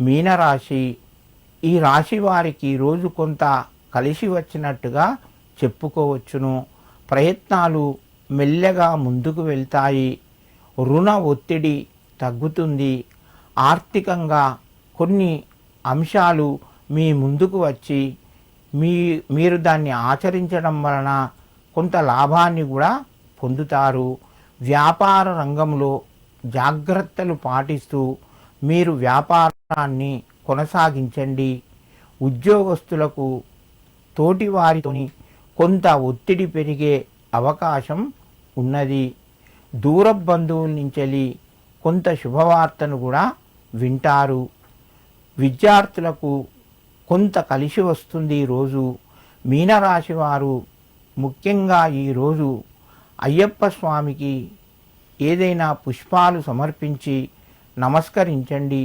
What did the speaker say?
మీనరాశి. ఈ రాశి వారికి రోజు కొంత కలిసి వచ్చినట్టుగా చెప్పుకోవచ్చును. ప్రయత్నాలు మెల్లగా ముందుకు వెళ్తాయి. రుణ ఒత్తిడి తగ్గుతుంది. ఆర్థికంగా కొన్ని అంశాలు మీ ముందుకు వచ్చి మీ మీరు దాన్ని ఆచరించడం వలన కొంత లాభాన్ని కూడా పొందుతారు. వ్యాపార రంగంలో జాగ్రత్తలు పాటిస్తూ మీరు వ్యాపార ప్రయాణాన్ని కొనసాగించండి. ఉద్యోగస్తులకు తోటివారితోని కొంత ఒత్తిడి పెరిగే అవకాశం ఉన్నది. దూర బంధువుల నుంచి కొంత శుభవార్తను కూడా వింటారు. విద్యార్థులకు కొంత కలిసి వస్తుంది ఈరోజు మీనరాశి వారు ముఖ్యంగా ఈరోజు అయ్యప్ప స్వామికి ఏదైనా పుష్పాలు సమర్పించి నమస్కరించండి.